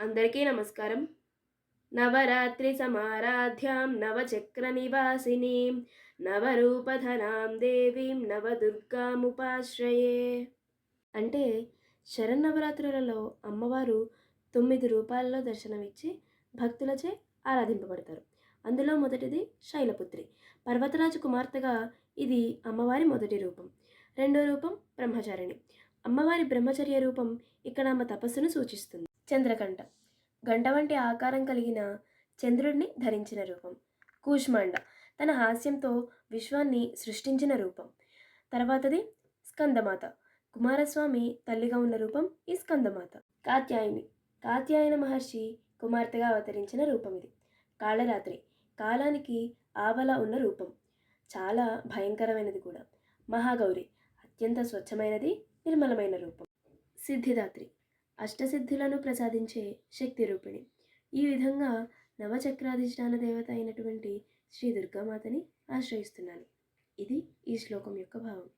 అందరికీ నమస్కారం. నవరాత్రి సమారాధ్యాం నవచక్ర నివాసినీం నవరూపధనాం దేవీం నవదుర్గాముపాశ్రయే. అంటే శరన్నవరాత్రులలో అమ్మవారు తొమ్మిది రూపాల్లో దర్శనమిచ్చి భక్తులచే ఆరాధింపబడతారు. అందులో మొదటిది శైలపుత్రి. పర్వతరాజు కుమార్తెగా ఇది అమ్మవారి మొదటి రూపం. రెండో రూపం బ్రహ్మచారిణి. అమ్మవారి బ్రహ్మచర్య రూపం ఇక్కడ ఆమె తపస్సును సూచిస్తుంది. చంద్రకంఠ. గంట వంటి ఆకారం కలిగిన చంద్రుడిని ధరించిన రూపం. కూష్మాండ. తన హాస్యంతో విశ్వాన్ని సృష్టించిన రూపం. తర్వాతది స్కందమాత. కుమారస్వామి తల్లిగా ఉన్న రూపం ఈ స్కందమాత. కాత్యాయని. కాత్యాయన మహర్షి కుమార్తెగా అవతరించిన రూపం ఇది కాళరాత్రి. కాలానికి ఆవల ఉన్న రూపం. చాలా భయంకరమైనది కూడా. మహాగౌరి. అత్యంత స్వచ్ఛమైనది నిర్మలమైన రూపం. సిద్ధిదాత్రి. అష్టసిద్ధులను ప్రసాదించే శక్తి రూపిణి. ఈ విధంగా నవచక్రాధిష్టాన దేవత అయినటువంటి శ్రీ దుర్గామాతని ఆశ్రయిస్తున్నాను. ఇది ఈ శ్లోకం యొక్క భావం.